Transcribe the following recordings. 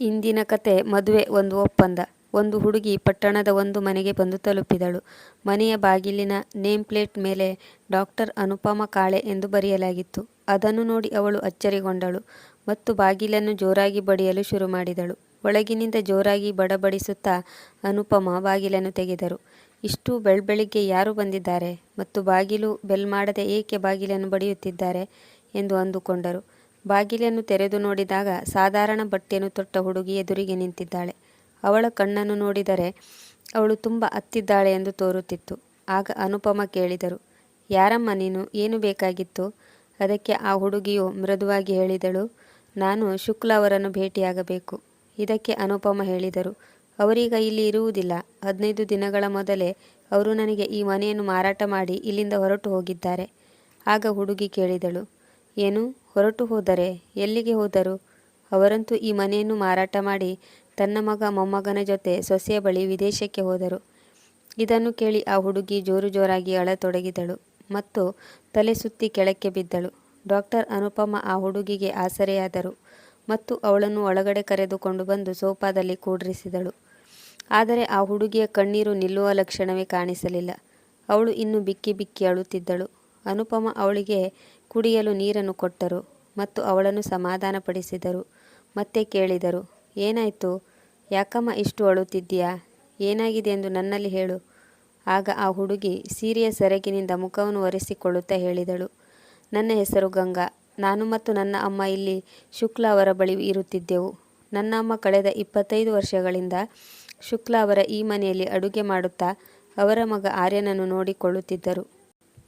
ಇಂದಿನ ಕತೆ ಮದುವೆ ಒಂದು ಒಪ್ಪಂದ. ಒಂದು ಹುಡುಗಿ ಪಟ್ಟಣದ ಒಂದು ಮನೆಗೆ ಬಂದು ತಲುಪಿದಳು. ಮನೆಯ ಬಾಗಿಲಿನ ನೇಮ್ ಪ್ಲೇಟ್ ಮೇಲೆ ಡಾಕ್ಟರ್ ಅನುಪಮ ಕಾಳೆ ಎಂದು ಬರೆಯಲಾಗಿತ್ತು. ಅದನ್ನು ನೋಡಿ ಅವಳು ಅಚ್ಚರಿಗೊಂಡಳು ಮತ್ತು ಬಾಗಿಲನ್ನು ಜೋರಾಗಿ ಬಡಿಯಲು ಶುರು ಮಾಡಿದಳು. ಒಳಗಿನಿಂದ ಜೋರಾಗಿ ಬಡಬಡಿಸುತ್ತಾ ಅನುಪಮ ಬಾಗಿಲನ್ನು ತೆಗೆದರು. ಇಷ್ಟು ಬೆಳ್ಬೆಳಿಗ್ಗೆ ಯಾರು ಬಂದಿದ್ದಾರೆ ಮತ್ತು ಬಾಗಿಲು ಬೆಲ್ ಮಾಡದೆ ಏಕೆ ಬಾಗಿಲನ್ನು ಬಡಿಯುತ್ತಿದ್ದಾರೆ ಎಂದು ಅಂದುಕೊಂಡರು. ಬಾಗಿಲನ್ನು ತೆರೆದು ನೋಡಿದಾಗ ಸಾಧಾರಣ ಬಟ್ಟೆಯನ್ನು ತೊಟ್ಟ ಹುಡುಗಿ ಎದುರಿಗೆ ನಿಂತಿದ್ದಾಳೆ. ಅವಳ ಕಣ್ಣನ್ನು ನೋಡಿದರೆ ಅವಳು ತುಂಬ ಅತ್ತಿದ್ದಾಳೆ ಎಂದು ತೋರುತ್ತಿತ್ತು. ಆಗ ಅನುಪಮ ಕೇಳಿದರು, ಯಾರಮ್ಮ ನೀನು? ಏನು ಬೇಕಾಗಿತ್ತು? ಅದಕ್ಕೆ ಆ ಹುಡುಗಿಯು ಮೃದುವಾಗಿ ಹೇಳಿದಳು, ನಾನು ಶುಕ್ಲ ಅವರನ್ನು ಭೇಟಿಯಾಗಬೇಕು. ಇದಕ್ಕೆ ಅನುಪಮ ಹೇಳಿದರು, ಅವರೀಗ ಇಲ್ಲಿ ಇರುವುದಿಲ್ಲ. ಹದಿನೈದು ದಿನಗಳ ಮೊದಲೇ ಅವರು ನನಗೆ ಈ ಮನೆಯನ್ನು ಮಾರಾಟ ಮಾಡಿ ಇಲ್ಲಿಂದ ಹೊರಟು ಹೋಗಿದ್ದಾರೆ. ಆಗ ಹುಡುಗಿ ಕೇಳಿದಳು, ಏನು? ಹೊರಟು ಹೋದರೆ ಎಲ್ಲಿಗೆ ಹೋದರು? ಅವರಂತೂ ಈ ಮನೆಯನ್ನು ಮಾರಾಟ ಮಾಡಿ ತನ್ನ ಮಗ ಮೊಮ್ಮಗನ ಜೊತೆ ಸೊಸೆಯ ಬಳಿ ವಿದೇಶಕ್ಕೆ ಹೋದರು. ಇದನ್ನು ಕೇಳಿ ಆ ಹುಡುಗಿ ಜೋರು ಜೋರಾಗಿ ಅಳತೊಡಗಿದಳು ಮತ್ತು ತಲೆ ಸುತ್ತಿ ಕೆಳಕ್ಕೆ ಬಿದ್ದಳು. ಡಾಕ್ಟರ್ ಅನುಪಮ ಆ ಹುಡುಗಿಗೆ ಆಸರೆಯಾದರು ಮತ್ತು ಅವಳನ್ನು ಒಳಗಡೆ ಕರೆದುಕೊಂಡು ಬಂದು ಸೋಫಾದಲ್ಲಿ ಕೂಡ್ರಿಸಿದಳು. ಆದರೆ ಆ ಹುಡುಗಿಯ ಕಣ್ಣೀರು ನಿಲ್ಲುವ ಲಕ್ಷಣವೇ ಕಾಣಿಸಲಿಲ್ಲ. ಅವಳು ಇನ್ನು ಬಿಕ್ಕಿ ಬಿಕ್ಕಿ ಅಳುತ್ತಿದ್ದಳು. ಅನುಪಮ ಅವಳಿಗೆ ಕುಡಿಯಲು ನೀರನ್ನು ಕೊಟ್ಟರು ಮತ್ತು ಅವಳನ್ನು ಸಮಾಧಾನಪಡಿಸಿದರು. ಮತ್ತೆ ಕೇಳಿದರು, ಏನಾಯಿತು? ಯಾಕಮ್ಮ ಇಷ್ಟು ಅಳುತ್ತಿದ್ದೀಯಾ? ಏನಾಗಿದೆ ಎಂದು ನನ್ನಲ್ಲಿ ಹೇಳು. ಆಗ ಆ ಹುಡುಗಿ ಸೀರೆಯ ಸೆರಗಿನಿಂದ ಮುಖವನ್ನು ಒರೆಸಿಕೊಳ್ಳುತ್ತಾ ಹೇಳಿದಳು, ನನ್ನ ಹೆಸರು ಗಂಗಾ. ನಾನು ಮತ್ತು ನನ್ನ ಅಮ್ಮ ಇಲ್ಲಿ ಶುಕ್ಲ ಅವರ ಬಳಿ ಇರುತ್ತಿದ್ದೆವು. ನನ್ನ ಅಮ್ಮ ಕಳೆದ ಇಪ್ಪತ್ತೈದು ವರ್ಷಗಳಿಂದ ಶುಕ್ಲ ಅವರ ಈ ಮನೆಯಲ್ಲಿ ಅಡುಗೆ ಮಾಡುತ್ತಾ ಅವರ ಮಗ ಆರ್ಯನನ್ನು ನೋಡಿಕೊಳ್ಳುತ್ತಿದ್ದರು.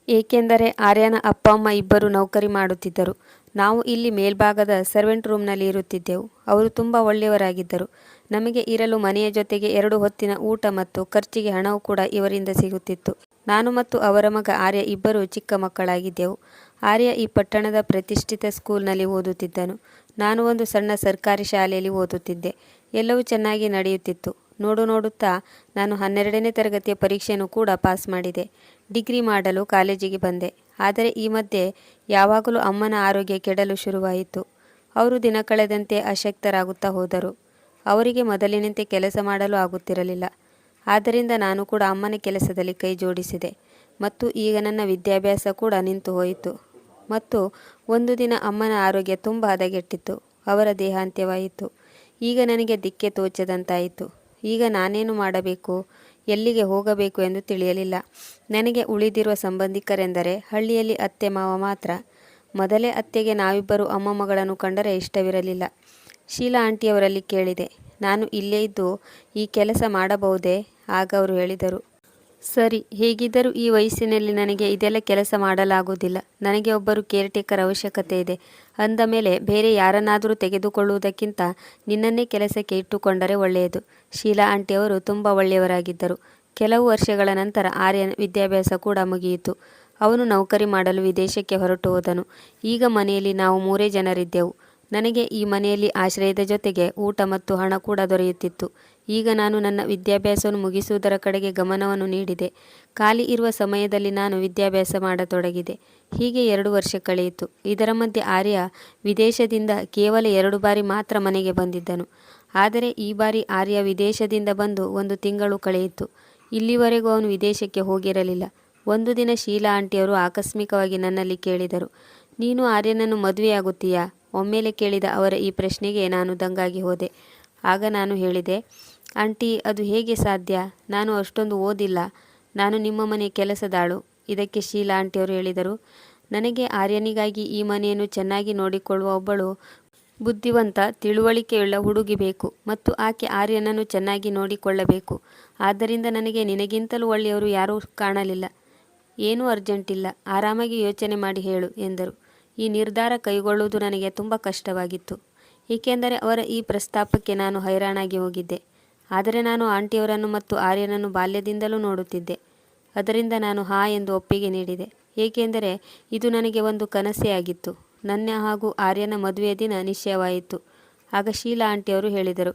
ಏಕೆಂದರೆ ಆರ್ಯನ ಅಪ್ಪ, ಅಮ್ಮ ಇಬ್ಬರು ನೌಕರಿ ಮಾಡುತ್ತಿದ್ದರು. ನಾವು ಇಲ್ಲಿ ಮೇಲ್ಭಾಗದ ಸರ್ವೆಂಟ್ ರೂಮ್ನಲ್ಲಿ ಇರುತ್ತಿದ್ದೆವು. ಅವರು ತುಂಬ ಒಳ್ಳೆಯವರಾಗಿದ್ದರು. ನಮಗೆ ಇರಲು ಮನೆಯ ಜೊತೆಗೆ ಎರಡು ಹೊತ್ತಿನ ಊಟ ಮತ್ತು ಖರ್ಚಿಗೆ ಹಣವು ಕೂಡ ಇವರಿಂದ ಸಿಗುತ್ತಿತ್ತು. ನಾನು ಮತ್ತು ಅವರ ಮಗ ಆರ್ಯ ಇಬ್ಬರು ಚಿಕ್ಕ ಮಕ್ಕಳಾಗಿದ್ದೆವು. ಆರ್ಯ ಈ ಪಟ್ಟಣದ ಪ್ರತಿಷ್ಠಿತ ಸ್ಕೂಲ್ನಲ್ಲಿ ಓದುತ್ತಿದ್ದನು. ನಾನು ಒಂದು ಸಣ್ಣ ಸರ್ಕಾರಿ ಶಾಲೆಯಲ್ಲಿ ಓದುತ್ತಿದ್ದೆ. ಎಲ್ಲವೂ ಚೆನ್ನಾಗಿ ನಡೆಯುತ್ತಿತ್ತು. ನೋಡು ನೋಡುತ್ತಾ ನಾನು ಹನ್ನೆರಡನೇ ತರಗತಿಯ ಪರೀಕ್ಷೆಯನ್ನು ಕೂಡ ಪಾಸ್ ಮಾಡಿದೆ. ಡಿಗ್ರಿ ಮಾಡಲು ಕಾಲೇಜಿಗೆ ಬಂದೆ. ಆದರೆ ಈ ಮಧ್ಯೆ ಯಾವಾಗಲೂ ಅಮ್ಮನ ಆರೋಗ್ಯ ಕೆಡಲು ಶುರುವಾಯಿತು. ಅವರು ದಿನ ಕಳೆದಂತೆ ಅಶಕ್ತರಾಗುತ್ತಾ ಹೋದರು. ಅವರಿಗೆ ಮೊದಲಿನಂತೆ ಕೆಲಸ ಮಾಡಲು ಆಗುತ್ತಿರಲಿಲ್ಲ. ಆದ್ದರಿಂದ ನಾನು ಕೂಡ ಅಮ್ಮನ ಕೆಲಸದಲ್ಲಿ ಕೈ ಜೋಡಿಸಿದೆ. ಮತ್ತು ಈಗ ನನ್ನ ವಿದ್ಯಾಭ್ಯಾಸ ಕೂಡ ನಿಂತು ಹೋಯಿತು. ಮತ್ತು ಒಂದು ದಿನ ಅಮ್ಮನ ಆರೋಗ್ಯ ತುಂಬ ಹದಗೆಟ್ಟಿತ್ತು. ಅವರ ದೇಹಾಂತ್ಯವಾಯಿತು ಈಗ ನನಗೆ ದಿಕ್ಕೆ ತೋಚದಂತಾಯಿತು. ಈಗ ನಾನೇನು ಮಾಡಬೇಕು? ಎಲ್ಲಿಗೆ ಹೋಗಬೇಕು ಎಂದು ತಿಳಿಯಲಿಲ್ಲ. ನನಗೆ ಉಳಿದಿರುವ ಸಂಬಂಧಿಕರೆಂದರೆ ಹಳ್ಳಿಯಲ್ಲಿ ಅತ್ತೆ ಮಾವ ಮಾತ್ರ. ಮೊದಲೇ ಅತ್ತೆಗೆ ನಾವಿಬ್ಬರು ಅಮ್ಮ ಮಗಳನ್ನು ಕಂಡರೆ ಇಷ್ಟವಿರಲಿಲ್ಲ. ಶೀಲಾ ಆಂಟಿಯವರಲ್ಲಿ ಕೇಳಿದೆ, ನಾನು ಇಲ್ಲೇ ಇದ್ದು ಈ ಕೆಲಸ ಮಾಡಬಹುದೇ? ಆಗ ಅವರು ಹೇಳಿದರು ಸರಿ, ಹೇಗಿದ್ದರೂ ಈ ವಯಸ್ಸಿನಲ್ಲಿ ನನಗೆ ಇದೆಲ್ಲ ಕೆಲಸ ಮಾಡಲಾಗುವುದಿಲ್ಲ. ನನಗೆ ಒಬ್ಬರು ಕೇರ್ಟೇಕರ್ ಅವಶ್ಯಕತೆ ಇದೆ. ಅಂದ ಮೇಲೆ ಬೇರೆ ಯಾರನ್ನಾದರೂ ತೆಗೆದುಕೊಳ್ಳುವುದಕ್ಕಿಂತ ನಿನ್ನನ್ನೇ ಕೆಲಸಕ್ಕೆ ಇಟ್ಟುಕೊಂಡರೆ ಒಳ್ಳೆಯದು. ಶೀಲಾ ಆಂಟಿಯವರು ತುಂಬ ಒಳ್ಳೆಯವರಾಗಿದ್ದರು. ಕೆಲವು ವರ್ಷಗಳ ನಂತರ ಆರ್ಯನ್ ವಿದ್ಯಾಭ್ಯಾಸ ಕೂಡ ಮುಗಿಯಿತು. ಅವನು ನೌಕರಿ ಮಾಡಲು ವಿದೇಶಕ್ಕೆ ಹೊರಟು ಹೋದನು. ಈಗ ಮನೆಯಲ್ಲಿ ನಾವು ಮೂರೇ ಜನರಿದ್ದೆವು. ನನಗೆ ಈ ಮನೆಯಲ್ಲಿ ಆಶ್ರಯದ ಜೊತೆಗೆ ಊಟ ಮತ್ತು ಹಣ ಕೂಡ ದೊರೆಯುತ್ತಿತ್ತು. ಈಗ ನಾನು ನನ್ನ ವಿದ್ಯಾಭ್ಯಾಸವನ್ನು ಮುಗಿಸುವುದರ ಕಡೆಗೆ ಗಮನವನ್ನು ನೀಡಿದೆ. ಖಾಲಿ ಇರುವ ಸಮಯದಲ್ಲಿ ನಾನು ವಿದ್ಯಾಭ್ಯಾಸ ಮಾಡತೊಡಗಿದೆ. ಹೀಗೆ ಎರಡು ವರ್ಷ ಕಳೆಯಿತು. ಇದರ ಮಧ್ಯೆ ಆರ್ಯ ವಿದೇಶದಿಂದ ಕೇವಲ ಎರಡು ಬಾರಿ ಮಾತ್ರ ಮನೆಗೆ ಬಂದಿದ್ದನು. ಆದರೆ ಈ ಬಾರಿ ಆರ್ಯ ವಿದೇಶದಿಂದ ಬಂದು ಒಂದು ತಿಂಗಳು ಕಳೆಯಿತು. ಇಲ್ಲಿವರೆಗೂ ಅವನು ವಿದೇಶಕ್ಕೆ ಹೋಗಿರಲಿಲ್ಲ. ಒಂದು ದಿನ ಶೀಲಾ ಆಂಟಿಯವರು ಆಕಸ್ಮಿಕವಾಗಿ ನನ್ನಲ್ಲಿ ಕೇಳಿದರು, ನೀನು ಆರ್ಯನನ್ನು ಮದುವೆಯಾಗುತ್ತೀಯಾ? ಒಮ್ಮೆಲೆ ಕೇಳಿದ ಅವರ ಈ ಪ್ರಶ್ನೆಗೆ ನಾನು ದಂಗಾಗಿ ಹೋದೆ. ಆಗ ನಾನು ಹೇಳಿದೆ ಆಂಟಿ, ಅದು ಹೇಗೆ ಸಾಧ್ಯ? ನಾನು ಅಷ್ಟೊಂದು ಓದಿಲ್ಲ. ನಾನು ನಿಮ್ಮ ಮನೆ ಕೆಲಸದಾಳು. ಇದಕ್ಕೆ ಶೀಲಾ ಆಂಟಿಯವರು ಹೇಳಿದರು. ನನಗೆ ಆರ್ಯನಿಗಾಗಿ ಈ ಮನೆಯನ್ನು ಚೆನ್ನಾಗಿ ನೋಡಿಕೊಳ್ಳುವ ಒಬ್ಬಳು ಬುದ್ಧಿವಂತ, ತಿಳುವಳಿಕೆಯುಳ್ಳ ಹುಡುಗಿ ಬೇಕು ಮತ್ತು ಆಕೆ ಆರ್ಯನನ್ನು ಚೆನ್ನಾಗಿ ನೋಡಿಕೊಳ್ಳಬೇಕು. ಆದ್ದರಿಂದ ನನಗೆ ನಿನಗಿಂತಲೂ ಒಳ್ಳೆಯವರು ಯಾರೂ ಕಾಣಲಿಲ್ಲ. ಏನೂ ಅರ್ಜೆಂಟ್ ಇಲ್ಲ. ಆರಾಮಾಗಿ ಯೋಚನೆ ಮಾಡಿ ಹೇಳು ಎಂದರು. ಈ ನಿರ್ಧಾರ ಕೈಗೊಳ್ಳುವುದು ನನಗೆ ತುಂಬ ಕಷ್ಟವಾಗಿತ್ತು. ಏಕೆಂದರೆ ಅವರ ಈ ಪ್ರಸ್ತಾಪಕ್ಕೆ ನಾನು ಹೈರಾಣಾಗಿ ಹೋಗಿದ್ದೆ. ಆದರೆ ನಾನು ಆಂಟಿಯವರನ್ನು ಮತ್ತು ಆರ್ಯನನ್ನು ಬಾಲ್ಯದಿಂದಲೂ ನೋಡುತ್ತಿದ್ದೆ. ಅದರಿಂದ ನಾನು ಹಾ ಎಂದು ಒಪ್ಪಿಗೆ ನೀಡಿದೆ. ಏಕೆಂದರೆ ಇದು ನನಗೆ ಒಂದು ಕನಸೇ ಆಗಿತ್ತು. ನನ್ನ ಹಾಗೂ ಆರ್ಯನ ಮದುವೆಯ ದಿನ ನಿಶ್ಚಯವಾಯಿತು. ಆಗ ಶೀಲಾ ಆಂಟಿಯವರು ಹೇಳಿದರು,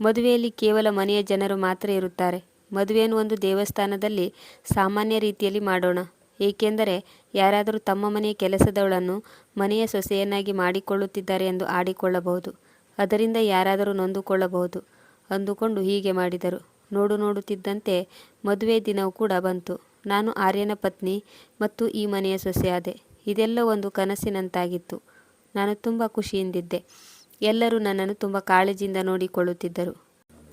ಮದುವೆಯಲ್ಲಿ ಕೇವಲ ಮನೆಯ ಜನರು ಮಾತ್ರ ಇರುತ್ತಾರೆ. ಮದುವೆಯನ್ನು ಒಂದು ದೇವಸ್ಥಾನದಲ್ಲಿ ಸಾಮಾನ್ಯ ರೀತಿಯಲ್ಲಿ ಮಾಡೋಣ. ಏಕೆಂದರೆ ಯಾರಾದರೂ ತಮ್ಮ ಮನೆಯ ಕೆಲಸದವಳನ್ನು ಮನೆಯ ಸೊಸೆಯನ್ನಾಗಿ ಮಾಡಿಕೊಳ್ಳುತ್ತಿದ್ದಾರೆ ಎಂದು ಆಡಿಕೊಳ್ಳಬಹುದು. ಅದರಿಂದ ಯಾರಾದರೂ ನೊಂದುಕೊಳ್ಳಬಹುದು. ಅಂದುಕೊಂಡು ಹೀಗೆ ಮಾಡಿದರು. ನೋಡು ನೋಡುತ್ತಿದ್ದಂತೆ ಮದುವೆ ದಿನವೂ ಕೂಡ ಬಂತು. ನಾನು ಆರ್ಯನ ಪತ್ನಿ ಮತ್ತು ಈ ಮನೆಯ ಸೊಸೆಯಾದೆ. ಇದೆಲ್ಲ ಒಂದು ಕನಸಿನಂತಾಗಿತ್ತು. ನಾನು ತುಂಬ ಖುಷಿಯಿಂದಿದ್ದೆ. ಎಲ್ಲರೂ ನನ್ನನ್ನು ತುಂಬ ಕಾಳಜಿಯಿಂದ ನೋಡಿಕೊಳ್ಳುತ್ತಿದ್ದರು.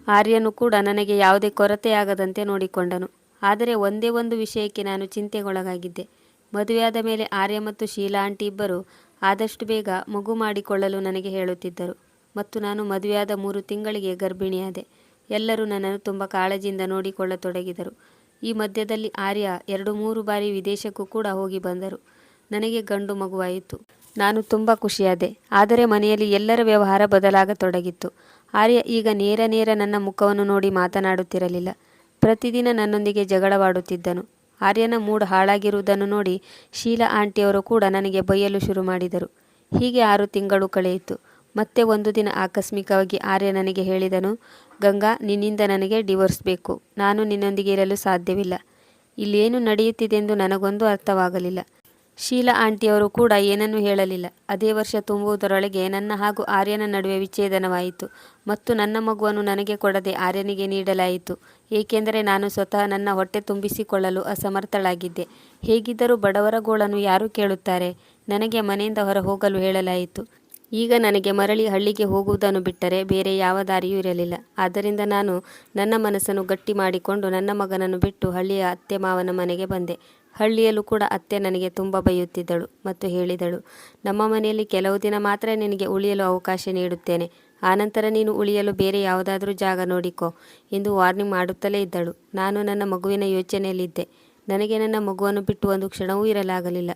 ಆರ್ಯನು ಕೂಡ ನನಗೆ ಯಾವುದೇ ಕೊರತೆಯಾಗದಂತೆ ನೋಡಿಕೊಂಡನು. ಆದರೆ ಒಂದೇ ಒಂದು ವಿಷಯಕ್ಕೆ ನಾನು ಚಿಂತೆಗೊಳಗಾಗಿದ್ದೆ. ಮದುವೆಯಾದ ಮೇಲೆ ಆರ್ಯ ಮತ್ತು ಶೀಲಾ ಆಂಟಿ ಇಬ್ಬರು ಆದಷ್ಟು ಬೇಗ ಮಗು ಮಾಡಿಕೊಳ್ಳಲು ನನಗೆ ಹೇಳುತ್ತಿದ್ದರು. ಮತ್ತು ನಾನು ಮದುವೆಯಾದ ಮೂರು ತಿಂಗಳಿಗೆ ಗರ್ಭಿಣಿಯಾದೆ. ಎಲ್ಲರೂ ನನ್ನನ್ನು ತುಂಬ ಕಾಳಜಿಯಿಂದ ನೋಡಿಕೊಳ್ಳತೊಡಗಿದರು. ಈ ಮಧ್ಯದಲ್ಲಿ ಆರ್ಯ ಎರಡು ಮೂರು ಬಾರಿ ವಿದೇಶಕ್ಕೂ ಕೂಡ ಹೋಗಿ ಬಂದರು. ನನಗೆ ಗಂಡು ಮಗುವಾಯಿತು. ನಾನು ತುಂಬ ಖುಷಿಯಾದೆ. ಆದರೆ ಮನೆಯಲ್ಲಿ ಎಲ್ಲರ ವ್ಯವಹಾರ ಬದಲಾಗತೊಡಗಿತ್ತು. ಆರ್ಯ ಈಗ ನೇರ ನೇರ ನನ್ನ ಮುಖವನ್ನು ನೋಡಿ ಮಾತನಾಡುತ್ತಿರಲಿಲ್ಲ. ಪ್ರತಿದಿನ ನನ್ನೊಂದಿಗೆ ಜಗಳವಾಡುತ್ತಿದ್ದನು. ಆರ್ಯನ ಮೂಡ್ ಹಾಳಾಗಿರುವುದನ್ನು ನೋಡಿ ಶೀಲಾ ಆಂಟಿಯವರು ಕೂಡ ನನಗೆ ಬೈಯಲು ಶುರು ಮಾಡಿದರು. ಹೀಗೆ ಆರು ತಿಂಗಳು ಕಳೆಯಿತು. ಮತ್ತೆ ಒಂದು ದಿನ ಆಕಸ್ಮಿಕವಾಗಿ ಆರ್ಯ ನನಗೆ ಹೇಳಿದನು, ಗಂಗಾ, ನಿನ್ನಿಂದ ನನಗೆ ಡಿವೋರ್ಸ್ ಬೇಕು. ನಾನು ನಿನ್ನೊಂದಿಗೆ ಇರಲು ಸಾಧ್ಯವಿಲ್ಲ. ಇಲ್ಲೇನು ನಡೆಯುತ್ತಿದೆ ಎಂದು ನನಗೊಂದು ಅರ್ಥವಾಗಲಿಲ್ಲ. ಶೀಲಾ ಆಂಟಿಯವರು ಕೂಡ ಏನನ್ನೂ ಹೇಳಲಿಲ್ಲ. ಅದೇ ವರ್ಷ ತುಂಬುವುದರೊಳಗೆ ನನ್ನ ಹಾಗೂ ಆರ್ಯನ ನಡುವೆ ವಿಚ್ಛೇದನವಾಯಿತು. ಮತ್ತು ನನ್ನ ಮಗುವನ್ನು ನನಗೆ ಕೊಡದೆ ಆರ್ಯನಿಗೆ ನೀಡಲಾಯಿತು. ಏಕೆಂದರೆ ನಾನು ಸ್ವತಃ ನನ್ನ ಹೊಟ್ಟೆ ತುಂಬಿಸಿಕೊಳ್ಳಲು ಅಸಮರ್ಥಳಾಗಿದ್ದೆ. ಹೇಗಿದ್ದರೂ ಬಡವರ ಗೋಳನ್ನು ಯಾರು ಕೇಳುತ್ತಾರೆ? ನನಗೆ ಮನೆಯಿಂದ ಹೊರ ಹೋಗಲು ಹೇಳಲಾಯಿತು. ಈಗ ನನಗೆ ಮರಳಿ ಹಳ್ಳಿಗೆ ಹೋಗುವುದನ್ನು ಬಿಟ್ಟರೆ ಬೇರೆ ಯಾವ ದಾರಿಯೂ ಇರಲಿಲ್ಲ. ಆದ್ದರಿಂದ ನಾನು ನನ್ನ ಮನಸ್ಸನ್ನು ಗಟ್ಟಿ ಮಾಡಿಕೊಂಡು ನನ್ನ ಮಗನನ್ನು ಬಿಟ್ಟು ಹಳ್ಳಿಯ ಅತ್ತೆ ಮಾವನ ಮನೆಗೆ ಬಂದೆ. ಹಳ್ಳಿಯಲ್ಲೂ ಕೂಡ ಅತ್ತೆ ನನಗೆ ತುಂಬ ಬೈಯುತ್ತಿದ್ದಳು ಮತ್ತು ಹೇಳಿದಳು, ನಮ್ಮ ಮನೆಯಲ್ಲಿ ಕೆಲವು ದಿನ ಮಾತ್ರ ನಿನಗೆ ಉಳಿಯಲು ಅವಕಾಶ ನೀಡುತ್ತೇನೆ. ಆನಂತರ ನೀನು ಉಳಿಯಲು ಬೇರೆ ಯಾವುದಾದರೂ ಜಾಗ ನೋಡಿಕೋ ಎಂದು ವಾರ್ನಿಂಗ್ ಮಾಡುತ್ತಲೇ ಇದ್ದಳು. ನಾನು ನನ್ನ ಮಗುವಿನ ಯೋಚನೆಯಲ್ಲಿದ್ದೆ. ನನಗೆ ನನ್ನ ಮಗುವನ್ನು ಬಿಟ್ಟು ಒಂದು ಕ್ಷಣವೂ ಇರಲಾಗಲಿಲ್ಲ.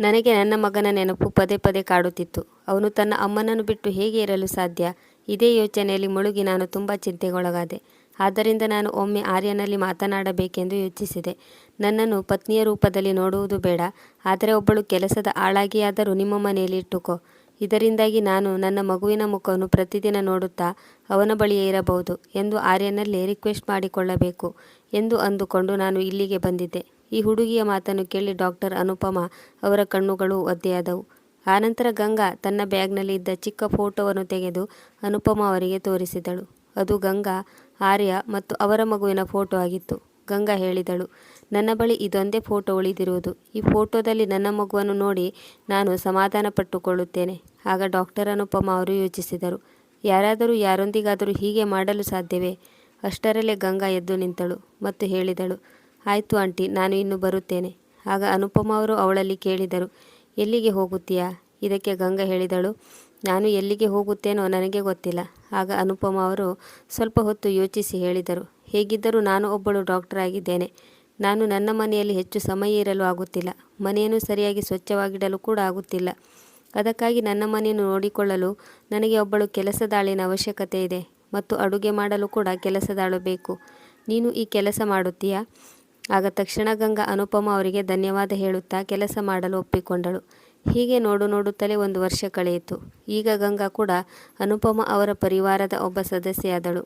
ನನಗೆ ನನ್ನ ಮಗನ ನೆನಪು ಪದೇ ಪದೇ ಕಾಡುತ್ತಿತ್ತು. ಅವನು ತನ್ನ ಅಮ್ಮನನ್ನು ಬಿಟ್ಟು ಹೇಗೆ ಇರಲು ಸಾಧ್ಯ? ಇದೇ ಯೋಚನೆಯಲ್ಲಿ ಮುಳುಗಿ ನಾನು ತುಂಬ ಚಿಂತೆಗೊಳಗಾದೆ. ಆದ್ದರಿಂದ ನಾನು ಒಮ್ಮೆ ಆರ್ಯನಲ್ಲಿ ಮಾತನಾಡಬೇಕೆಂದು ಯೋಚಿಸಿದೆ. ನನ್ನನ್ನು ಪತ್ನಿಯ ರೂಪದಲ್ಲಿ ನೋಡುವುದು ಬೇಡ. ಆದರೆ ಒಬ್ಬಳು ಕೆಲಸದ ಆಳಾಗಿಯಾದರೂ ನಿಮ್ಮ ಮನೆಯಲ್ಲಿ ಇಟ್ಟುಕೋ. ಇದರಿಂದಾಗಿ ನಾನು ನನ್ನ ಮಗುವಿನ ಮುಖವನ್ನು ಪ್ರತಿದಿನ ನೋಡುತ್ತಾ ಅವನ ಬಳಿಯೇ ಇರಬಹುದು ಎಂದು ಆರ್ಯನಲ್ಲಿ ರಿಕ್ವೆಸ್ಟ್ ಮಾಡಿಕೊಳ್ಳಬೇಕು ಎಂದು ಅಂದುಕೊಂಡು ನಾನು ಇಲ್ಲಿಗೆ ಬಂದಿದ್ದೆ. ಈ ಹುಡುಗಿಯ ಮಾತನ್ನು ಕೇಳಿ ಡಾಕ್ಟರ್ ಅನುಪಮ ಅವರ ಕಣ್ಣುಗಳು ಒದ್ದೆಯಾದವು. ಆನಂತರ ಗಂಗಾ ತನ್ನ ಬ್ಯಾಗ್ನಲ್ಲಿ ಇದ್ದ ಚಿಕ್ಕ ಫೋಟೋವನ್ನು ತೆಗೆದು ಅನುಪಮ ಅವರಿಗೆ ತೋರಿಸಿದಳು. ಅದು ಗಂಗಾ, ಆರ್ಯ ಮತ್ತು ಅವರ ಮಗುವಿನ ಫೋಟೋ ಆಗಿತ್ತು. ಗಂಗಾ ಹೇಳಿದಳು, ನನ್ನ ಬಳಿ ಇದೊಂದೇ ಫೋಟೋ ಉಳಿದಿರುವುದು. ಈ ಫೋಟೋದಲ್ಲಿ ನನ್ನ ಮಗುವನ್ನು ನೋಡಿ ನಾನು ಸಮಾಧಾನ ಪಟ್ಟುಕೊಳ್ಳುತ್ತೇನೆ ಆಗ ಡಾಕ್ಟರ್ ಅನುಪಮ ಅವರು ಯೋಚಿಸಿದರು, ಯಾರಾದರೂ ಯಾರೊಂದಿಗಾದರೂ ಹೀಗೆ ಮಾಡಲು ಸಾಧ್ಯವೇ ಅಷ್ಟರಲ್ಲೇ ಗಂಗಾ ಎದ್ದು ನಿಂತಳು ಮತ್ತು ಹೇಳಿದಳು ಆಯಿತು ಆಂಟಿ, ನಾನು ಇನ್ನು ಬರುತ್ತೇನೆ. ಆಗ ಅನುಪಮ ಅವರು ಅವಳಲ್ಲಿ ಕೇಳಿದರು, ಎಲ್ಲಿಗೆ ಹೋಗುತ್ತೀಯಾ? ಇದಕ್ಕೆ ಗಂಗಾ ಹೇಳಿದಳು, ನಾನು ಎಲ್ಲಿಗೆ ಹೋಗುತ್ತೇನೋ ನನಗೆ ಗೊತ್ತಿಲ್ಲ. ಆಗ ಅನುಪಮ ಅವರು ಸ್ವಲ್ಪ ಹೊತ್ತು ಯೋಚಿಸಿ ಹೇಳಿದರು, ಹೇಗಿದ್ದರೂ ನಾನು ಒಬ್ಬಳು ಡಾಕ್ಟರ್ ಆಗಿದ್ದೇನೆ. ನಾನು ನನ್ನ ಮನೆಯಲ್ಲಿ ಹೆಚ್ಚು ಸಮಯ ಇರಲು ಆಗುತ್ತಿಲ್ಲ. ಮನೆಯನ್ನು ಸರಿಯಾಗಿ ಸ್ವಚ್ಛವಾಗಿಡಲು ಕೂಡ ಆಗುತ್ತಿಲ್ಲ. ಅದಕ್ಕಾಗಿ ನನ್ನ ಮನೆಯನ್ನು ನೋಡಿಕೊಳ್ಳಲು ನನಗೆ ಒಬ್ಬಳು ಕೆಲಸದಾಳಿನ ಅವಶ್ಯಕತೆ ಇದೆ ಮತ್ತು ಅಡುಗೆ ಮಾಡಲು ಕೂಡ ಕೆಲಸದಾಳು ಬೇಕು ನೀನು ಈ ಕೆಲಸ ಮಾಡುತ್ತೀಯಾ? ಆಗ ತಕ್ಷಣ ಗಂಗಾ ಅನುಪಮ ಅವರಿಗೆ ಧನ್ಯವಾದ ಹೇಳುತ್ತಾ ಕೆಲಸ ಮಾಡಲು ಒಪ್ಪಿಕೊಂಡಳು. ಹೀಗೆ ನೋಡು ನೋಡುತ್ತಲೇ ಒಂದು ವರ್ಷ ಕಳೆಯಿತು. ಈಗ ಗಂಗಾ ಕೂಡ ಅನುಪಮ ಅವರ ಪರಿವಾರದ ಒಬ್ಬ ಸದಸ್ಯೆಯಾದಳು.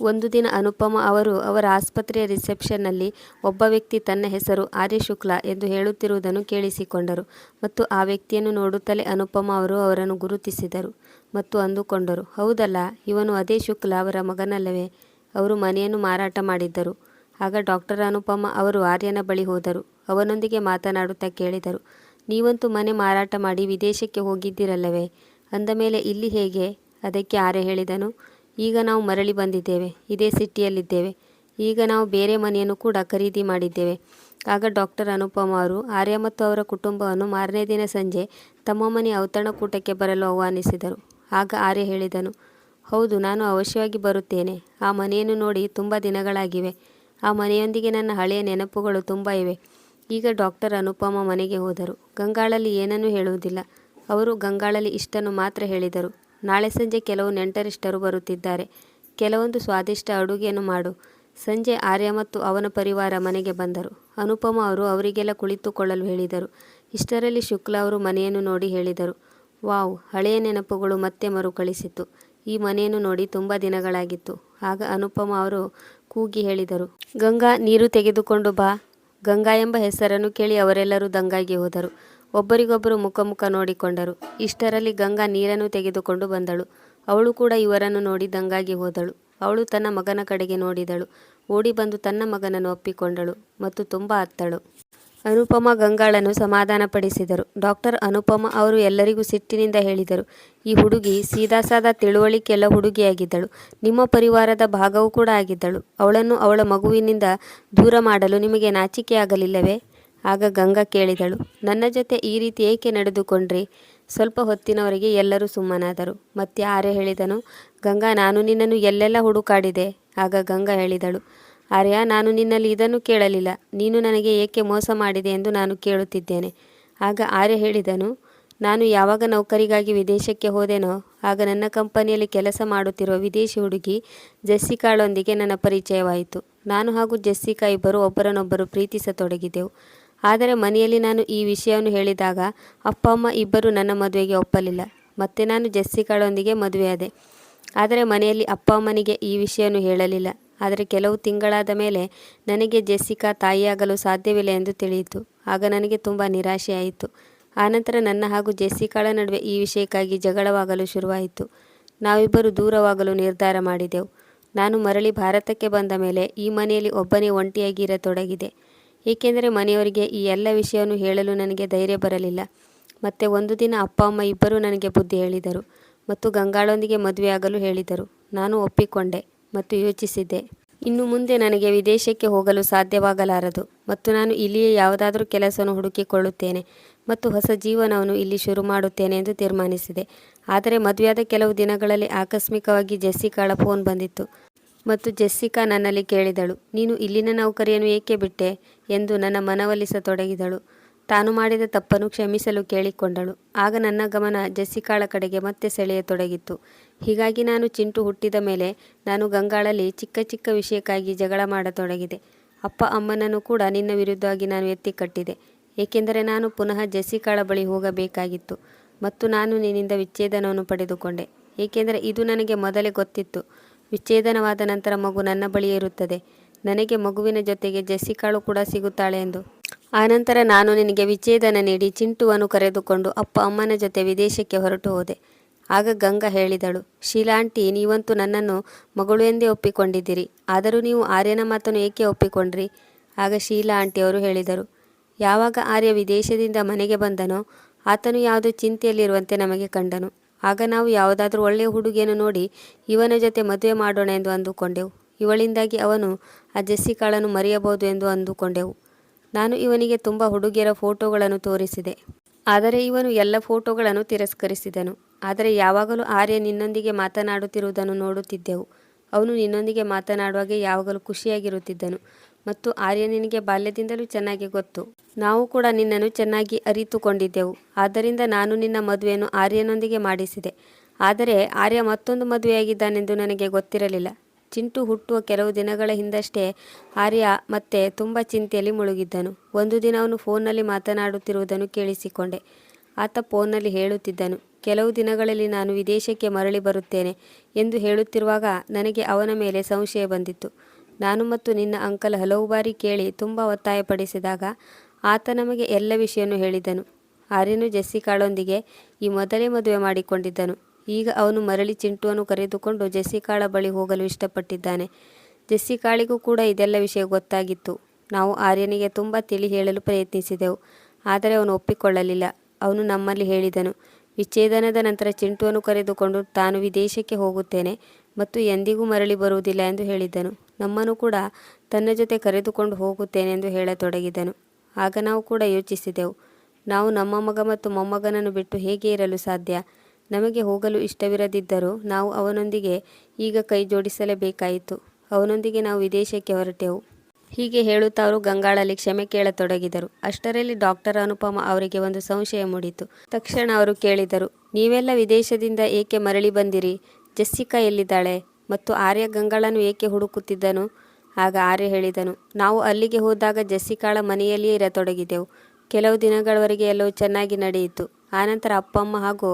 ಒಂದು ದಿನ ಅನುಪಮ ಅವರು ಅವರ ಆಸ್ಪತ್ರೆಯ ರಿಸೆಪ್ಷನ್ನಲ್ಲಿ ಒಬ್ಬ ವ್ಯಕ್ತಿ ತನ್ನ ಹೆಸರು ಆರ್ಯ ಶುಕ್ಲಾ ಎಂದು ಹೇಳುತ್ತಿರುವುದನ್ನು ಕೇಳಿಸಿಕೊಂಡರು ಮತ್ತು ಆ ವ್ಯಕ್ತಿಯನ್ನು ನೋಡುತ್ತಲೇ ಅನುಪಮ ಅವರು ಅವರನ್ನು ಗುರುತಿಸಿದರು ಮತ್ತು ಅಂದುಕೊಂಡರು, ಹೌದಲ್ಲ, ಇವನು ಅದೇ ಶುಕ್ಲಾ ಅವರ ಮಗನಲ್ಲವೇ? ಅವರು ಮನೆಯನ್ನು ಮಾರಾಟ ಮಾಡಿದ್ದರು. ಆಗ ಡಾಕ್ಟರ್ ಅನುಪಮ ಅವರು ಆರ್ಯನ ಬಳಿ ಹೋದರು. ಅವನೊಂದಿಗೆ ಮಾತನಾಡುತ್ತಾ ಕೇಳಿದರು, ನೀವಂತೂ ಮನೆ ಮಾರಾಟ ಮಾಡಿ ವಿದೇಶಕ್ಕೆ ಹೋಗಿದ್ದಿರಲ್ಲವೇ? ಅಂದ ಮೇಲೆ, ಇಲ್ಲಿ ಹೇಗೆ? ಅದಕ್ಕೆ ಆರ್ಯ ಹೇಳಿದನು, ಈಗ ನಾವು ಮರಳಿ ಬಂದಿದ್ದೇವೆ, ಇದೇ ಸಿಟಿಯಲ್ಲಿದ್ದೇವೆ. ಈಗ ನಾವು ಬೇರೆ ಮನೆಯನ್ನು ಕೂಡ ಖರೀದಿ ಮಾಡಿದ್ದೇವೆ. ಆಗ ಡಾಕ್ಟರ್ ಅನುಪಮ ಅವರು ಆರ್ಯ ಮತ್ತು ಅವರ ಕುಟುಂಬವನ್ನು ಮಾರನೇ ದಿನ ಸಂಜೆ ತಮ್ಮ ಮನೆ ಔತಣಕೂಟಕ್ಕೆ ಬರಲು ಆಹ್ವಾನಿಸಿದರು. ಆಗ ಆರ್ಯ ಹೇಳಿದನು, ಹೌದು, ನಾನು ಅವಶ್ಯವಾಗಿ ಬರುತ್ತೇನೆ. ಆ ಮನೆಯನ್ನು ನೋಡಿ ತುಂಬ ದಿನಗಳಾಗಿವೆ. ಆ ಮನೆಯೊಂದಿಗೆ ನನ್ನ ಹಳೆಯ ನೆನಪುಗಳು ತುಂಬ ಇವೆ. ಈಗ ಡಾಕ್ಟರ್ ಅನುಪಮ ಮನೆಗೆ ಹೋದರು. ಗಂಗಾಳಲ್ಲಿ ಏನನ್ನೂ ಹೇಳುವುದಿಲ್ಲ. ಅವರು ಗಂಗಾಳಲ್ಲಿ ಇಷ್ಟನ್ನು ಮಾತ್ರ ಹೇಳಿದರು. ನಾಳೆ ಸಂಜೆ ಕೆಲವು ನೆಂಟರಿಷ್ಟರು ಬರುತ್ತಿದ್ದಾರೆ. ಕೆಲವೊಂದು ಸ್ವಾದಿಷ್ಟ ಅಡುಗೆಯನ್ನು ಮಾಡು. ಸಂಜೆ ಆರ್ಯ ಮತ್ತು ಅವನ ಪರಿವಾರ ಮನೆಗೆ ಬಂದರು. ಅನುಪಮ ಅವರು ಅವರಿಗೆಲ್ಲ ಕುಳಿತುಕೊಳ್ಳಲು ಹೇಳಿದರು. ಇಷ್ಟರಲ್ಲಿ ಶುಕ್ಲ ಅವರು ಮನೆಯನ್ನು ನೋಡಿ ಹೇಳಿದರು. ವಾವ್, ಹಳೆಯ ನೆನಪುಗಳು ಮತ್ತೆ ಮರುಕಳಿಸಿತು. ಈ ಮನೆಯನ್ನು ನೋಡಿ ತುಂಬ ದಿನಗಳಾಗಿತ್ತು. ಆಗ ಅನುಪಮ ಅವರು ಕೂಗಿ ಹೇಳಿದರು. ಗಂಗಾ, ನೀರು ತೆಗೆದುಕೊಂಡು ಬಾ. ಗಂಗಾ ಎಂಬ ಹೆಸರನ್ನು ಕೇಳಿ ಅವರೆಲ್ಲರೂ ದಂಗಾಗಿ ಹೋದರು. ಒಬ್ಬರಿಗೊಬ್ಬರು ಮುಖ ಮುಖ ನೋಡಿಕೊಂಡರು. ಇಷ್ಟರಲ್ಲಿ ಗಂಗಾ ನೀರನ್ನು ತೆಗೆದುಕೊಂಡು ಬಂದಳು. ಅವಳು ಕೂಡ ಇವರನ್ನು ನೋಡಿ ದಂಗಾಗಿ ಹೋದಳು. ಅವಳು ತನ್ನ ಮಗನ ಕಡೆಗೆ ನೋಡಿದಳು. ಓಡಿ ಬಂದು ತನ್ನ ಮಗನನ್ನು ಒಪ್ಪಿಕೊಂಡಳು ಮತ್ತು ತುಂಬ ಅತ್ತಳು. ಅನುಪಮ ಗಂಗಾಳನ್ನು ಸಮಾಧಾನಪಡಿಸಿದರು. ಡಾಕ್ಟರ್ ಅನುಪಮ ಅವರು ಎಲ್ಲರಿಗೂ ಸಿಟ್ಟಿನಿಂದ ಹೇಳಿದರು, ಈ ಹುಡುಗಿ ಸೀದಾಸಾದ ತಿಳುವಳಿಕೆಲ್ಲ ಹುಡುಗಿಯಾಗಿದ್ದಳು. ನಿಮ್ಮ ಪರಿವಾರದ ಭಾಗವೂ ಕೂಡ ಆಗಿದ್ದಳು. ಅವಳನ್ನು ಅವಳ ಮಗುವಿನಿಂದ ದೂರ ಮಾಡಲು ನಿಮಗೆ ನಾಚಿಕೆ ಆಗಲಿಲ್ಲವೇ ಆಗ ಗಂಗಾ ಕೇಳಿದಳು, ನನ್ನ ಜೊತೆ ಈ ರೀತಿ ಏಕೆ ನಡೆದುಕೊಂಡ್ರಿ? ಸ್ವಲ್ಪ ಹೊತ್ತಿನವರೆಗೆ ಎಲ್ಲರೂ ಸುಮ್ಮನಾದರು. ಮತ್ತೆ ಆರೆ ಹೇಳಿದನು, ಗಂಗಾ, ನಾನು ನಿನ್ನನ್ನು ಎಲ್ಲೆಲ್ಲ ಹುಡುಕಾಡಿದೆ? ಆಗ ಗಂಗಾ ಹೇಳಿದಳು ಆರ್ಯ, ನಾನು ನಿನ್ನಲ್ಲಿ ಇದನ್ನು ಕೇಳಲಿಲ್ಲ. ನೀನು ನನಗೆ ಏಕೆ ಮೋಸ ಮಾಡಿದೆ ಎಂದು ನಾನು ಕೇಳುತ್ತಿದ್ದೇನೆ. ಆಗ ಆರ್ಯ ಹೇಳಿದನು, ನಾನು ಯಾವಾಗ ನೌಕರಿಗಾಗಿ ವಿದೇಶಕ್ಕೆ ಹೋದೆನೋ, ಆಗ ನನ್ನ ಕಂಪನಿಯಲ್ಲಿ ಕೆಲಸ ಮಾಡುತ್ತಿರುವ ವಿದೇಶಿ ಹುಡುಗಿ ಜೆಸ್ಸಿಕಾಳೊಂದಿಗೆ ನನ್ನ ಪರಿಚಯವಾಯಿತು. ನಾನು ಹಾಗೂ ಜೆಸ್ಸಿಕಾ ಇಬ್ಬರು ಒಬ್ಬರನ್ನೊಬ್ಬರು ಪ್ರೀತಿಸತೊಡಗಿದೆವು. ಆದರೆ ಮನೆಯಲ್ಲಿ ನಾನು ಈ ವಿಷಯವನ್ನು ಹೇಳಿದಾಗ ಅಪ್ಪ, ಅಮ್ಮ ಇಬ್ಬರು ನನ್ನ ಮದುವೆಗೆ ಒಪ್ಪಲಿಲ್ಲ. ಮತ್ತೆ ನಾನು ಜೆಸ್ಸಿಕಾಳೊಂದಿಗೆ ಮದುವೆಯಾದೆ. ಆದರೆ ಮನೆಯಲ್ಲಿ ಅಪ್ಪ, ಅಮ್ಮನಿಗೆ ಈ ವಿಷಯವನ್ನು ಹೇಳಲಿಲ್ಲ. ಆದರೆ ಕೆಲವು ತಿಂಗಳಾದ ಮೇಲೆ ನನಗೆ ಜೆಸ್ಸಿಕಾ ತಾಯಿಯಾಗಲು ಸಾಧ್ಯವಿಲ್ಲ ಎಂದು ತಿಳಿಯಿತು. ಆಗ ನನಗೆ ತುಂಬ ನಿರಾಶೆಯಾಯಿತು. ಆನಂತರ ನನ್ನ ಹಾಗೂ ಜೆಸ್ಸಿಕಾಳ ನಡುವೆ ಈ ವಿಷಯಕ್ಕಾಗಿ ಜಗಳವಾಗಲು ಶುರುವಾಯಿತು. ನಾವಿಬ್ಬರು ದೂರವಾಗಲು ನಿರ್ಧಾರ ಮಾಡಿದೆವು. ನಾನು ಮರಳಿ ಭಾರತಕ್ಕೆ ಬಂದ ಮೇಲೆ ಈ ಮನೆಯಲ್ಲಿ ಒಬ್ಬನೇ ಒಂಟಿಯಾಗಿ ಇರತೊಡಗಿದೆ. ಏಕೆಂದರೆ ಮನೆಯವರಿಗೆ ಈ ಎಲ್ಲ ವಿಷಯವನ್ನು ಹೇಳಲು ನನಗೆ ಧೈರ್ಯ ಬರಲಿಲ್ಲ. ಮತ್ತೆ ಒಂದು ದಿನ ಅಪ್ಪ, ಅಮ್ಮ ಇಬ್ಬರೂ ನನಗೆ ಬುದ್ಧಿ ಹೇಳಿದರು ಮತ್ತು ಗಂಗಾಳೊಂದಿಗೆ ಮದುವೆಯಾಗಲು ಹೇಳಿದರು. ನಾನು ಒಪ್ಪಿಕೊಂಡೆ. ಮತ್ತು ಯೋಚಿಸಿದ್ದೆ ಇನ್ನು ಮುಂದೆ ನನಗೆ ವಿದೇಶಕ್ಕೆ ಹೋಗಲು ಸಾಧ್ಯವಾಗಲಾರದು ಮತ್ತು ನಾನು ಇಲ್ಲಿಯೇ ಯಾವುದಾದರೂ ಕೆಲಸವನ್ನು ಹುಡುಕಿಕೊಳ್ಳುತ್ತೇನೆ ಮತ್ತು ಹೊಸ ಜೀವನವನ್ನು ಇಲ್ಲಿ ಶುರು ಮಾಡುತ್ತೇನೆ ಎಂದು ತೀರ್ಮಾನಿಸಿದೆ. ಆದರೆ ಮದುವೆಯಾದ ಕೆಲವು ದಿನಗಳಲ್ಲಿ ಆಕಸ್ಮಿಕವಾಗಿ ಜೆಸ್ಸಿಕಾಳ ಫೋನ್ ಬಂದಿತ್ತು ಮತ್ತು ಜೆಸ್ಸಿಕಾ ನನ್ನಲ್ಲಿ ಕೇಳಿದಳು, ನೀನು ಇಲ್ಲಿನ ನೌಕರಿಯನ್ನು ಏಕೆ ಬಿಟ್ಟೆ? ಎಂದು ನನ್ನ ಮನವೊಲಿಸತೊಡಗಿದಳು ತಾನು ಮಾಡಿದ ತಪ್ಪನ್ನು ಕ್ಷಮಿಸಲು ಕೇಳಿಕೊಂಡಳು. ಆಗ ನನ್ನ ಗಮನ ಜೆಸ್ಸಿಕಾಳ ಕಡೆಗೆ ಮತ್ತೆ ಸೆಳೆಯತೊಡಗಿತ್ತು. ಹೀಗಾಗಿ ನಾನು ಚಿಂಟು ಹುಟ್ಟಿದ ಮೇಲೆ ನಾನು ಗಂಗಾಳಲ್ಲಿ ಚಿಕ್ಕ ಚಿಕ್ಕ ವಿಷಯಕ್ಕಾಗಿ ಜಗಳ ಮಾಡತೊಡಗಿದೆ. ಅಪ್ಪ ಅಮ್ಮನನ್ನು ಕೂಡ ನಿನ್ನ ವಿರುದ್ಧವಾಗಿ ನಾನು ಎತ್ತಿ ಕಟ್ಟಿದೆ. ಏಕೆಂದರೆ ನಾನು ಪುನಃ ಜೆಸಿಕಾಳ ಬಳಿ ಹೋಗಬೇಕಾಗಿತ್ತು ಮತ್ತು ನಾನು ನಿನ್ನಿಂದ ವಿಚ್ಛೇದನವನ್ನು ಪಡೆದುಕೊಂಡೆ. ಏಕೆಂದರೆ ಇದು ನನಗೆ ಮೊದಲೇ ಗೊತ್ತಿತ್ತು. ವಿಚ್ಛೇದನವಾದ ನಂತರ ಮಗು ನನ್ನ ಬಳಿಯೇ ಇರುತ್ತದೆ. ನನಗೆ ಮಗುವಿನ ಜೊತೆಗೆ ಜೆಸಿಕಾಳು ಕೂಡ ಸಿಗುತ್ತಾಳೆ ಎಂದು. ಆನಂತರ ನಾನು ನಿನಗೆ ವಿಚ್ಛೇದನ ನೀಡಿ ಚಿಂಟುವನ್ನು ಕರೆದುಕೊಂಡು ಅಪ್ಪ ಅಮ್ಮನ ಜೊತೆ ವಿದೇಶಕ್ಕೆ ಹೊರಟು ಹೋದೆ. ಆಗ ಗಂಗಾ ಹೇಳಿದಳು ಶೀಲಾಂಟಿ ನೀವಂತೂ ನನ್ನನ್ನು ಮಗಳು ಎಂದೇ ಒಪ್ಪಿಕೊಂಡಿದ್ದೀರಿ. ಆದರೂ ನೀವು ಆರ್ಯನ ಮಾತನ್ನು ಏಕೆ ಒಪ್ಪಿಕೊಂಡ್ರಿ? ಆಗ ಶೀಲಾ ಆಂಟಿಯವರು ಹೇಳಿದರು, ಯಾವಾಗ ಆರ್ಯ ವಿದೇಶದಿಂದ ಮನೆಗೆ ಬಂದನೋ, ಆತನು ಯಾವುದೋ ಚಿಂತೆಯಲ್ಲಿರುವಂತೆ ನಮಗೆ ಕಂಡನು. ಆಗ ನಾವು ಯಾವುದಾದ್ರೂ ಒಳ್ಳೆಯ ಹುಡುಗಿಯನ್ನು ನೋಡಿ ಇವನ ಜೊತೆ ಮದುವೆ ಮಾಡೋಣ ಎಂದು ಅಂದುಕೊಂಡೆವು. ಇವಳಿಂದಾಗಿ ಅವನು ಆ ಜೆಸ್ಸಿಕಾಳನ್ನು ಮರೆಯಬಹುದು ಎಂದು ಅಂದುಕೊಂಡೆವು. ನಾನು ಇವನಿಗೆ ತುಂಬ ಹುಡುಗಿಯರ ಫೋಟೋಗಳನ್ನು ತೋರಿಸಿದೆ. ಆದರೆ ಇವನು ಎಲ್ಲ ಫೋಟೋಗಳನ್ನು ತಿರಸ್ಕರಿಸಿದನು. ಆದರೆ ಯಾವಾಗಲೂ ಆರ್ಯ ನಿನ್ನೊಂದಿಗೆ ಮಾತನಾಡುತ್ತಿರುವುದನ್ನು ನೋಡುತ್ತಿದ್ದೆವು. ಅವನು ನಿನ್ನೊಂದಿಗೆ ಮಾತನಾಡುವಾಗ ಯಾವಾಗಲೂ ಖುಷಿಯಾಗಿರುತ್ತಿದ್ದನು ಮತ್ತು ಆರ್ಯ ನಿನಗೆ ಬಾಲ್ಯದಿಂದಲೂ ಚೆನ್ನಾಗಿ ಗೊತ್ತು. ನಾವು ಕೂಡ ನಿನ್ನನ್ನು ಚೆನ್ನಾಗಿ ಅರಿತುಕೊಂಡಿದ್ದೆವು. ಆದ್ದರಿಂದ ನಾನು ನಿನ್ನ ಮದುವೆಯನ್ನು ಆರ್ಯನೊಂದಿಗೆ ಮಾಡಿಸಿದೆ. ಆದರೆ ಆರ್ಯ ಮತ್ತೊಂದು ಮದುವೆಯಾಗಿದ್ದಾನೆಂದು ನನಗೆ ಗೊತ್ತಿರಲಿಲ್ಲ. ಚಿಂಟು ಹುಟ್ಟುವ ಕೆಲವು ದಿನಗಳ ಹಿಂದಷ್ಟೇ ಆರ್ಯ ಮತ್ತೆ ತುಂಬ ಚಿಂತೆಯಲ್ಲಿ ಮುಳುಗಿದ್ದನು. ಒಂದು ದಿನ ಅವನು ಫೋನ್ನಲ್ಲಿ ಮಾತನಾಡುತ್ತಿರುವುದನ್ನು ಕೇಳಿಸಿಕೊಂಡೆ. ಆತ ಫೋನ್ನಲ್ಲಿ ಹೇಳುತ್ತಿದ್ದನು, ಕೆಲವು ದಿನಗಳಲ್ಲಿ ನಾನು ವಿದೇಶಕ್ಕೆ ಮರಳಿ ಬರುತ್ತೇನೆ ಎಂದು ಹೇಳುತ್ತಿರುವಾಗ ನನಗೆ ಅವನ ಮೇಲೆ ಸಂಶಯ ಬಂದಿತ್ತು. ನಾನು ಮತ್ತು ನಿನ್ನ ಅಂಕಲ್ ಹಲವು ಬಾರಿ ಕೇಳಿ ತುಂಬ ಒತ್ತಾಯಪಡಿಸಿದಾಗ ಆತ ನಮಗೆ ಎಲ್ಲ ವಿಷಯವನ್ನು ಹೇಳಿದನು. ಆರ್ಯನು ಜೆಸ್ಸಿಕಾಳೊಂದಿಗೆ ಈ ಮೊದಲೇ ಮದುವೆ ಮಾಡಿಕೊಂಡಿದ್ದನು. ಈಗ ಅವನು ಮರಳಿ ಚಿಂಟುವನ್ನು ಕರೆದುಕೊಂಡು ಜೆಸ್ಸಿಕಾಳ ಬಳಿ ಹೋಗಲು ಇಷ್ಟಪಟ್ಟಿದ್ದಾನೆ. ಜೆಸ್ಸಿಕಾಳಿಗೂ ಕೂಡ ಇದೆಲ್ಲ ವಿಷಯ ಗೊತ್ತಾಗಿತ್ತು. ನಾವು ಆರ್ಯನಿಗೆ ತುಂಬ ತಿಳಿ ಹೇಳಲು ಪ್ರಯತ್ನಿಸಿದೆವು, ಆದರೆ ಅವನು ಒಪ್ಪಿಕೊಳ್ಳಲಿಲ್ಲ. ಅವನು ನಮ್ಮಲ್ಲಿ ಹೇಳಿದನು. ವಿಚ್ಛೇದನದ ನಂತರ ಚಿಂಟುವನ್ನು ಕರೆದುಕೊಂಡು ತಾನು ವಿದೇಶಕ್ಕೆ ಹೋಗುತ್ತೇನೆ ಮತ್ತು ಎಂದಿಗೂ ಮರಳಿ ಬರುವುದಿಲ್ಲ ಎಂದು ಹೇಳಿದ್ದನು ನಮ್ಮನ್ನು ಕೂಡ ತನ್ನ ಜೊತೆ ಕರೆದುಕೊಂಡು ಹೋಗುತ್ತೇನೆ ಎಂದು ಹೇಳತೊಡಗಿದನು. ಆಗ ನಾವು ಕೂಡ ಯೋಚಿಸಿದೆವು. ನಾವು ನಮ್ಮ ಮಗ ಮತ್ತು ಮೊಮ್ಮಗನನ್ನು ಬಿಟ್ಟು ಹೇಗೆ ಇರಲು ಸಾಧ್ಯ? ನಮಗೆ ಹೋಗಲು ಇಷ್ಟವಿರದಿದ್ದರೂ ನಾವು ಅವನೊಂದಿಗೆ ಈಗ ಕೈ ಜೋಡಿಸಲೇಬೇಕಾಯಿತು ಅವನೊಂದಿಗೆ ನಾವು ವಿದೇಶಕ್ಕೆ ಹೊರಟೆವು. ಹೀಗೆ ಹೇಳುತ್ತಾ ಅವರು ಗಂಗಾಳಲ್ಲಿ ಕ್ಷಮೆ ಕೇಳತೊಡಗಿದರು. ಅಷ್ಟರಲ್ಲಿ ಡಾಕ್ಟರ್ ಅನುಪಮ ಅವರಿಗೆ ಒಂದು ಸಂಶಯ ಮೂಡಿತು. ತಕ್ಷಣ ಅವರು ಕೇಳಿದರು, ನೀವೆಲ್ಲ ವಿದೇಶದಿಂದ ಏಕೆ ಮರಳಿ ಬಂದಿರಿ? ಜೆಸ್ಸಿಕಾ ಎಲ್ಲಿದ್ದಾಳೆ? ಮತ್ತು ಆರ್ಯ ಗಂಗಾಳನ್ನು ಏಕೆ ಹುಡುಕುತ್ತಿದ್ದನು? ಆಗ ಆರ್ಯ ಹೇಳಿದನು, ನಾವು ಅಲ್ಲಿಗೆ ಹೋದಾಗ ಜೆಸ್ಸಿಕಾಳ ಮನೆಯಲ್ಲಿಯೇ ಇರತೊಡಗಿದೆವು. ಕೆಲವು ದಿನಗಳವರೆಗೆ ಎಲ್ಲವೂ ಚೆನ್ನಾಗಿ ನಡೆಯಿತು. ಆನಂತರ ಅಪ್ಪಮ್ಮ ಹಾಗೂ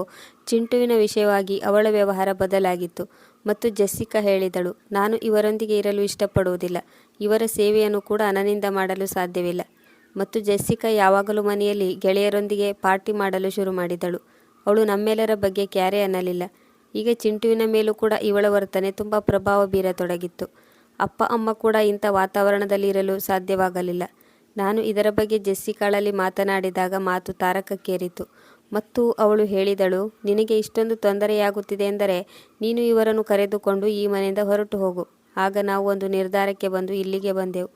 ಚಿಂಟುವಿನ ವಿಷಯವಾಗಿ ಅವಳ ವ್ಯವಹಾರ ಬದಲಾಗಿತ್ತು. ಮತ್ತು ಜೆಸ್ಸಿಕಾ ಹೇಳಿದಳು, ನಾನು ಇವರೊಂದಿಗೆ ಇರಲು ಇಷ್ಟಪಡುವುದಿಲ್ಲ. ಇವರ ಸೇವೆಯನ್ನು ಕೂಡ ಅನನಿಂದ ಮಾಡಲು ಸಾಧ್ಯವಿಲ್ಲ. ಮತ್ತು ಜೆಸ್ಸಿಕಾ ಯಾವಾಗಲೂ ಮನೆಯಲ್ಲಿ ಗೆಳೆಯರೊಂದಿಗೆ ಪಾರ್ಟಿ ಮಾಡಲು ಶುರು ಮಾಡಿದಳು. ಅವಳು ನಮ್ಮೆಲ್ಲರ ಬಗ್ಗೆ ಕ್ಯಾರೆ ಅನ್ನಲಿಲ್ಲ. ಈಗ ಚಿಂಟುವಿನ ಮೇಲೂ ಕೂಡ ಇವಳ ವರ್ತನೆ ತುಂಬ ಪ್ರಭಾವ ಬೀರತೊಡಗಿತ್ತು. ಅಪ್ಪ, ಅಮ್ಮ ಕೂಡ ಇಂಥ ವಾತಾವರಣದಲ್ಲಿ ಇರಲು ಸಾಧ್ಯವಾಗಲಿಲ್ಲ. ನಾನು ಇದರ ಬಗ್ಗೆ ಜೆಸ್ಸಿಕಾಳಲ್ಲಿ ಮಾತನಾಡಿದಾಗ ಮಾತು ತಾರಕಕ್ಕೇರಿತು. ಮತ್ತು ಅವಳು ಹೇಳಿದಳು, ನಿನಗೆ ಇಷ್ಟೊಂದು ತೊಂದರೆಯಾಗುತ್ತಿದೆ ಎಂದರೆ ನೀನು ಇವರನ್ನು ಕರೆದುಕೊಂಡು ಈ ಮನೆಯಿಂದ ಹೊರಟು ಹೋಗು. ಆಗ ನಾವು ಒಂದು ನಿರ್ಧಾರಕ್ಕೆ ಬಂದು ಇಲ್ಲಿಗೆ ಬಂದೆವು.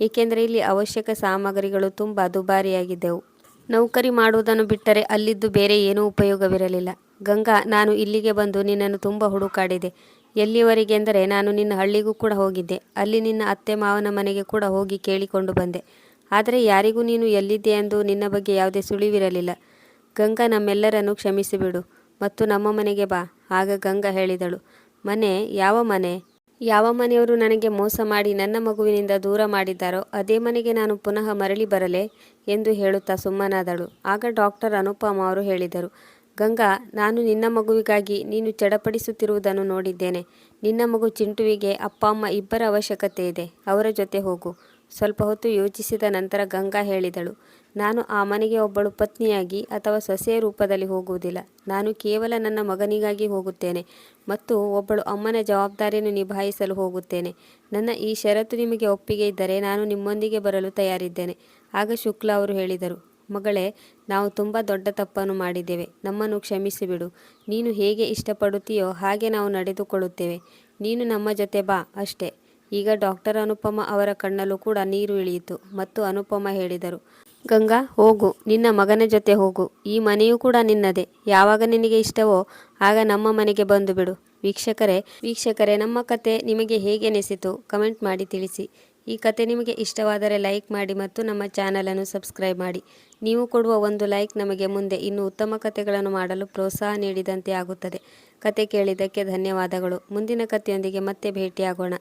ಏಕೆಂದರೆ ಇಲ್ಲಿ ಅವಶ್ಯಕ ಸಾಮಗ್ರಿಗಳು ತುಂಬ ದುಬಾರಿಯಾಗಿದ್ದೆವು. ನೌಕರಿ ಮಾಡುವುದನ್ನು ಬಿಟ್ಟರೆ ಅಲ್ಲಿದ್ದು ಬೇರೆ ಏನೂ ಉಪಯೋಗವಿರಲಿಲ್ಲ. ಗಂಗಾ, ನಾನು ಇಲ್ಲಿಗೆ ಬಂದು ನಿನ್ನನ್ನು ತುಂಬ ಹುಡುಕಾಡಿದೆ. ಎಲ್ಲಿವರೆಗೆಂದರೆ ನಾನು ನಿನ್ನ ಹಳ್ಳಿಗೂ ಕೂಡ ಹೋಗಿದ್ದೆ. ಅಲ್ಲಿ ನಿನ್ನ ಅತ್ತೆ ಮಾವನ ಮನೆಗೆ ಕೂಡ ಹೋಗಿ ಕೇಳಿಕೊಂಡು ಬಂದೆ. ಆದರೆ ಯಾರಿಗೂ ನೀನು ಎಲ್ಲಿದ್ದೆ ಎಂದು ನಿನ್ನ ಬಗ್ಗೆ ಯಾವುದೇ ಸುಳಿವಿರಲಿಲ್ಲ. ಗಂಗಾ, ನಮ್ಮೆಲ್ಲರನ್ನು ಕ್ಷಮಿಸಿಬಿಡು ಮತ್ತು ನಮ್ಮ ಮನೆಗೆ ಬಾ. ಆಗ ಗಂಗಾ ಹೇಳಿದಳು, ಮನೆ, ಯಾವ ಮನೆ? ಯಾವ ಮನೆಯವರು ನನಗೆ ಮೋಸ ಮಾಡಿ ನನ್ನ ಮಗುವಿನಿಂದ ದೂರ ಮಾಡಿದ್ದಾರೋ ಅದೇ ಮನೆಗೆ ನಾನು ಪುನಃ ಮರಳಿ ಬರಲೆ ಎಂದು ಹೇಳುತ್ತಾ ಸುಮ್ಮನಾದಳು. ಆಗ ಡಾಕ್ಟರ್ ಅನುಪಮ ಅವರು ಹೇಳಿದರು, ಗಂಗಾ, ನಾನು ನಿನ್ನ ಮಗುವಿಗಾಗಿ ನೀನು ಚಡಪಡಿಸುತ್ತಿರುವುದನ್ನು ನೋಡಿದ್ದೇನೆ. ನಿನ್ನ ಮಗು ಚಿಂಟುವಿಗೆ ಅಪ್ಪ, ಅಮ್ಮ ಇಬ್ಬರ ಅವಶ್ಯಕತೆ ಇದೆ. ಅವರ ಜೊತೆ ಹೋಗು. ಸ್ವಲ್ಪ ಹೊತ್ತು ಯೋಚಿಸಿದ ನಂತರ ಗಂಗಾ ಹೇಳಿದಳು ನಾನು ಆ ಮನೆಗೆ ಒಬ್ಬಳು ಪತ್ನಿಯಾಗಿ ಅಥವಾ ಸೊಸೆಯ ರೂಪದಲ್ಲಿ ಹೋಗುವುದಿಲ್ಲ. ನಾನು ಕೇವಲ ನನ್ನ ಮಗನಿಗಾಗಿ ಹೋಗುತ್ತೇನೆ ಮತ್ತು ಒಬ್ಬಳು ಅಮ್ಮನ ಜವಾಬ್ದಾರಿಯನ್ನು ನಿಭಾಯಿಸಲು ಹೋಗುತ್ತೇನೆ. ನನ್ನ ಈ ಷರತ್ತು ನಿಮಗೆ ಒಪ್ಪಿಗೆ ಇದ್ದರೆ ನಾನು ನಿಮ್ಮೊಂದಿಗೆ ಬರಲು ತಯಾರಿದ್ದೇನೆ. ಆಗ ಶುಕ್ಲ ಅವರು ಹೇಳಿದರು, ಮಗಳೇ, ನಾವು ತುಂಬ ದೊಡ್ಡ ತಪ್ಪನ್ನು ಮಾಡಿದ್ದೇವೆ. ನಮ್ಮನ್ನು ಕ್ಷಮಿಸಿಬಿಡು. ನೀನು ಹೇಗೆ ಇಷ್ಟಪಡುತ್ತೀಯೋ ಹಾಗೆ ನಾವು ನಡೆದುಕೊಳ್ಳುತ್ತೇವೆ. ನೀನು ನಮ್ಮ ಜೊತೆ ಬಾ ಅಷ್ಟೇ. ಈಗ ಡಾಕ್ಟರ್ ಅನುಪಮ ಅವರ ಕಣ್ಣಲ್ಲೂ ಕೂಡ ನೀರು ಇಳಿಯಿತು ಮತ್ತು ಅನುಪಮ ಹೇಳಿದರು ಗಂಗಾ, ಹೋಗು. ನಿನ್ನ ಮಗನ ಜೊತೆ ಹೋಗು. ಈ ಮನೆಯೂ ಕೂಡ ನಿನ್ನದೇ. ಯಾವಾಗ ನಿನಗೆ ಇಷ್ಟವೋ ಆಗ ನಮ್ಮ ಮನೆಗೆ ಬಂದು ಬಿಡು. ವೀಕ್ಷಕರೇ ವೀಕ್ಷಕರೇ, ನಮ್ಮ ಕತೆ ನಿಮಗೆ ಹೇಗೆ ಅನಿಸಿತು ಕಮೆಂಟ್ ಮಾಡಿ ತಿಳಿಸಿ. ಈ ಕತೆ ನಿಮಗೆ ಇಷ್ಟವಾದರೆ ಲೈಕ್ ಮಾಡಿ ಮತ್ತು ನಮ್ಮ ಚಾನಲನ್ನು ಸಬ್ಸ್ಕ್ರೈಬ್ ಮಾಡಿ. ನೀವು ಕೊಡುವ ಒಂದು ಲೈಕ್ ನಮಗೆ ಮುಂದೆ ಇನ್ನೂ ಉತ್ತಮ ಕತೆಗಳನ್ನು ಮಾಡಲು ಪ್ರೋತ್ಸಾಹ ನೀಡಿದಂತೆ ಆಗುತ್ತದೆ. ಕತೆ ಕೇಳಿದ್ದಕ್ಕೆ ಧನ್ಯವಾದಗಳು. ಮುಂದಿನ ಕಥೆಯೊಂದಿಗೆ ಮತ್ತೆ ಭೇಟಿಯಾಗೋಣ.